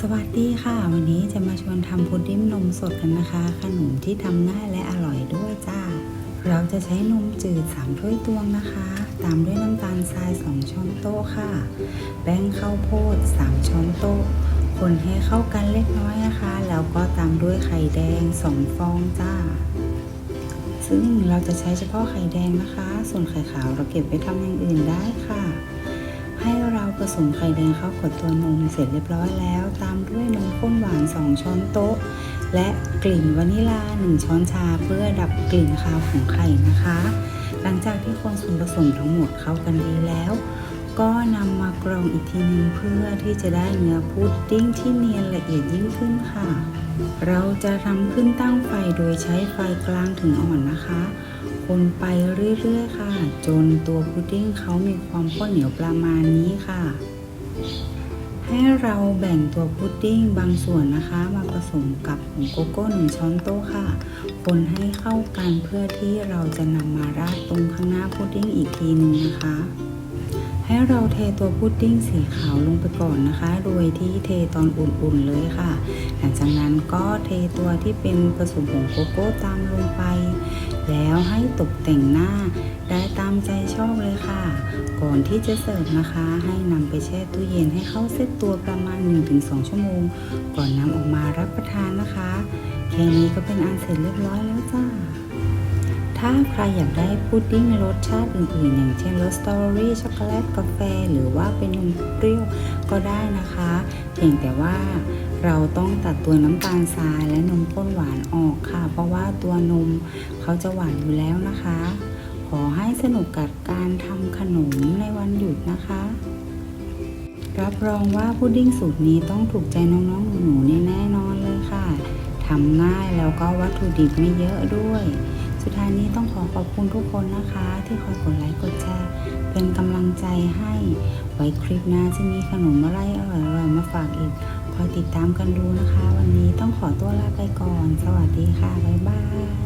สวัสดีค่ะ วันนี้จะมาชวนทำพุดดิ้งนมสดกันนะคะ ขนมที่ทำง่ายและอร่อยด้วยจ้า เราจะใช้นมจืด 3 ถ้วยตวงนะคะ ตามด้วยน้ำตาลทราย 2 ช้อนโต๊ะค่ะ แป้งข้าวโพด 3 ช้อนโต๊ะ คนให้เข้ากันเล็กน้อยนะคะ แล้วก็ตามด้วยไข่แดง 2 ฟองจ้า ซึ่งเราจะใช้เฉพาะไข่แดงนะคะ ส่วนไข่ขาวเราเก็บไปทำอย่างอื่นได้ค่ะ ให้เราผสมไข่แดงเข้ากับตัวนมเสร็จเรียบร้อยแล้ว ตามด้วยนมข้นหวาน 2 ช้อนโต๊ะ และกลิ่นวานิลา 1 ช้อนชาเพื่อดับกลิ่นคาวของไข่นะคะ หลังจากที่คนส่วนผสมทั้งหมดเข้ากันดีแล้ว ก็นำมากรองอีกทีหนึงเพื่อที่จะได้เนื้อพุดดิ้งที่เนียนละเอียดยิ่งขึ้นค่ะ เราจะทำขึ้นตั้งไฟโดยใช้ไฟกลางถึงอ่อนนะคะ คนไปเรื่อยๆค่ะ จนตัวพุดดิ้งเขามีความข้นเหนียวประมาณนี้ค่ะ ให้เราแบ่งตัวพุดดิ้งบางส่วนนะคะ มาผสมกับผงโกโก้หนึ่งช้อนโต๊ะค่ะ คนให้เข้ากันเพื่อที่เราจะนำมาราดตรงข้างหน้าพุดดิ้งอีกทีหนึ่งนะคะ เราเทตัวพุดดิ้งสีขาวลงไปก่อนนะคะ โดยที่เทตอนอุ่นๆเลยค่ะ หลังจากนั้นก็เทตัวที่เป็นผสมผงโกโก้ตามลงไป แล้วให้ตกแต่งหน้าได้ตามใจชอบเลยค่ะ ก่อนที่จะเสิร์ฟนะคะ ให้นำไปแช่ตู้เย็นให้เข้าเซตตัวประมาณ 1-2 ชั่วโมง ก่อนนำออกมารับประทานนะคะ แค่นี้ก็เป็นอันเสร็จเรียบร้อยแล้วจ้า ถ้าใครอยากได้พุดดิ้งรสชาติอื่นๆ อย่างเช่นรสสตรอเบอรี่ช็อกโกแลตกาแฟ หรือว่าเป็นนมเปรี้ยวก็ได้นะคะ เพียงแต่ว่าเราต้องตัดตัวน้ำตาลทรายและนมข้นหวานออกค่ะ เพราะว่าตัวนมเขาจะหวานอยู่แล้วนะคะ ขอให้สนุกกับการทำขนมในวันหยุดนะคะรับรองว่าพุดดิ้งสูตรนี้ต้องถูกใจน้องๆหนูๆแน่นอนเลยค่ะ ทำง่ายแล้วก็วัตถุดิบไม่เยอะด้วยายนี้ต้องขอขอบคุณทุกคนนะคะ ที่คอยกดไลค์กดแชร์เป็นกำลังใจให้ไว้คลิปหน้าจะมีขนมอะไรอร่อยๆมาฝากอีกคอยติดตามกันดูนะคะ วันนี้ต้องขอตัวลาไปก่อน สวัสดีค่ะ บ๊ายบาย